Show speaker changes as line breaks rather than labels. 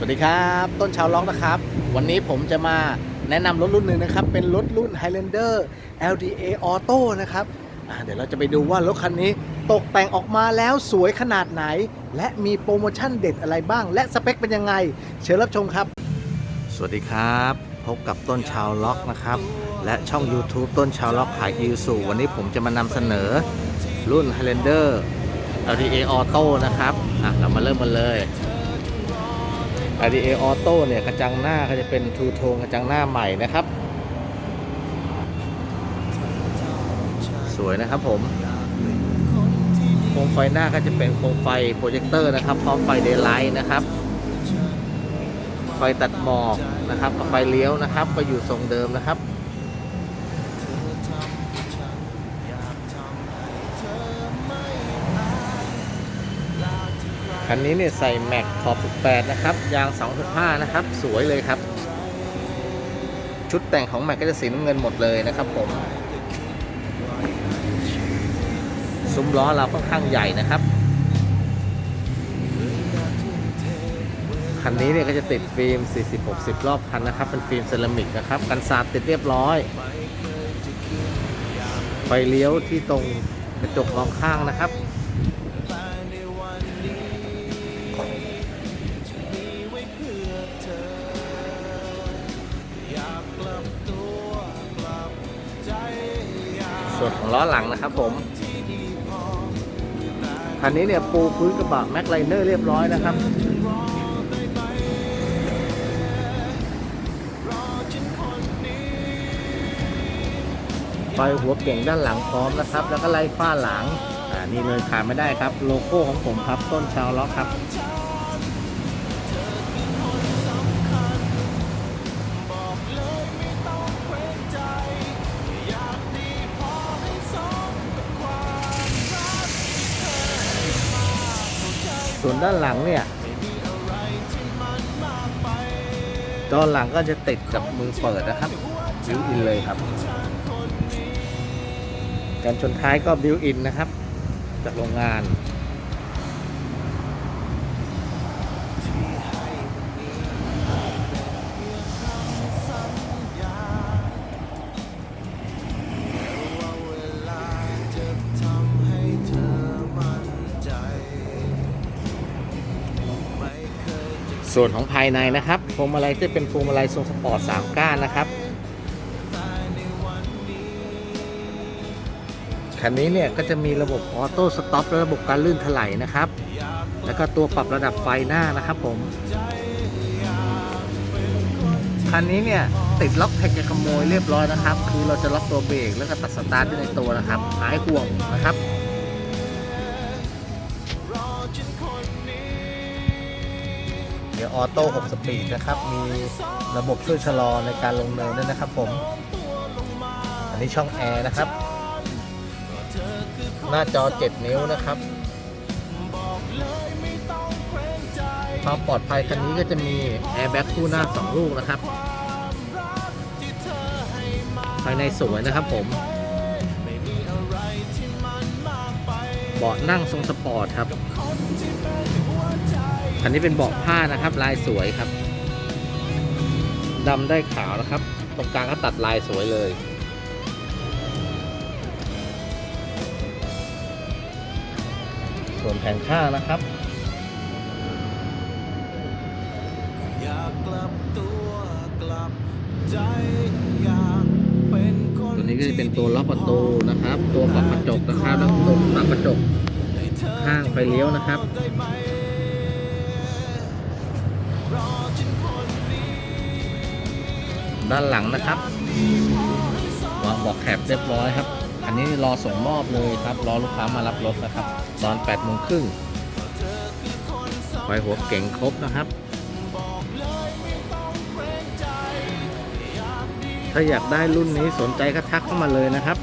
สวัสดีครับ ต้นชาวล็อกนะครับ วันนี้ผมจะมาแนะนำรถรุ่นหนึ่งนะครับ เป็นรถรุ่น Highlander LDA Auto นะครับเดี๋ยวเราจะไปดูว่ารถคันนี้ตกแต่งออกมาแล้วสวยขนาดไหน และมีโปรโมชั่นเด็ดอะไรบ้าง และสเปคเป็นยังไง เชิญรับชมครับ สวัสดีครับ พบกับต้นชาวล็อกนะครับ และช่อง YouTube ต้นชาวล็อกขายอิวสูวันนี้ผมจะมานำเสนอรุ่น Highlander LDA Auto นะครับอะเรามาเริ่มกันเลย RDA Auto เนี่ยกระจังหน้าก็จะเป็นทูโทนกระจังหน้าใหม่นะครับ สวยนะครับผมโคมไฟหน้าก็จะเป็นโคมไฟโปรเจคเตอร์นะครับพร้อมไฟเดย์ไลท์นะครับ ไฟตัดหมอกนะครับกับไฟเลี้ยวนะครับ ก็อยู่ทรงเดิมนะครับ คันนี้เนี่ยใส่แม็กขอบ18นะครับ ยาง2.5นะครับ สวยเลยครับ ชุดแต่งของแม็กก็จะสีน้ำเงินหมดเลยนะครับผม ซุ้มล้อเราค่อนข้างใหญ่นะครับ คันนี้เนี่ยก็จะติดฟิล์ม 40-60 รอบคันนะครับ เป็นฟิล์มเซรามิกนะครับ กันสาดติดเรียบร้อย ไฟเลี้ยวที่ตรงกระจกมองข้างนะครับ ส่วนของล้อหลังนะครับผมคันนี้เนี่ยปูพื้นกระบะแม็กไลเนอร์เรียบร้อยนะครับไฟหัวเก่งด้านหลังพร้อมนะครับ แล้วก็ไล่ฝ้าหลัง อ่านี่เลยขาดไม่ได้ครับ โลโก้ของผมครับ ต้นชาวล็อกครับ ส่วนด้านหลังเนี่ยจอหลังก็จะติดกับมือเปิดนะครับบิวอินเลยครับ การชนท้ายก็บิวอินนะครับ จากโรงงาน ส่วนของภายในนะครับพวงมาลัยจะเป็นพวงมาลัยทรงสปอร์ต3ก้านนะครับคันนี้เนี่ยก็จะมีระบบออโต้สต็อปและระบบการลื่นถลายนะครับ แล้วก็ตัวปรับระดับไฟหน้านะครับผมคันนี้เนี่ยติดล็อกแท็กขโมยเรียบร้อยนะครับ คือเราจะล็อกตัวเบรกแล้วก็ตัดสตาร์ทด้วยในตัวนะครับหายห่วงนะครับ เดี๋ยวออโต้6สปีดนะครับ มีระบบช่วยชะลอในการลงเนินด้วยนะครับผม อันนี้ช่องแอร์นะครับ หน้าจอ 7 นิ้วนะครับความปลอดภัยคันนี้ก็จะมีแอร์แบ็กคู่หน้า 2 ลูกนะครับ ภายในสวยนะครับผมเบาะนั่งทรงสปอร์ตครับ คันนี้เป็นเบาะผ้านะครับ ลายสวยครับดำได้ขาวนะครับ ตรงกลางก็ตัดลายสวยเลย ส่วนแผงข้างนะครับ
อยากกลับตัวกลับใจอยากเป็นคน
ตัวนี้ก็จะเป็นตัวล็อกประตูนะครับ ตัวปรับกระจกนะครับแล้วตัวปรับกระจกข้างไฟเลี้ยวนะครับ ด้านหลังนะครับวางบอกแคบเรียบร้อยครับ อันนี้รอส่งมอบเลยครับ รอลูกค้ามารับรถนะครับ ตอน8โมงครึ่งไฟหัวเก่งครบนะครับ ถ้าอยากได้รุ่นนี้สนใจก็ทักเข้ามาเลยนะครับ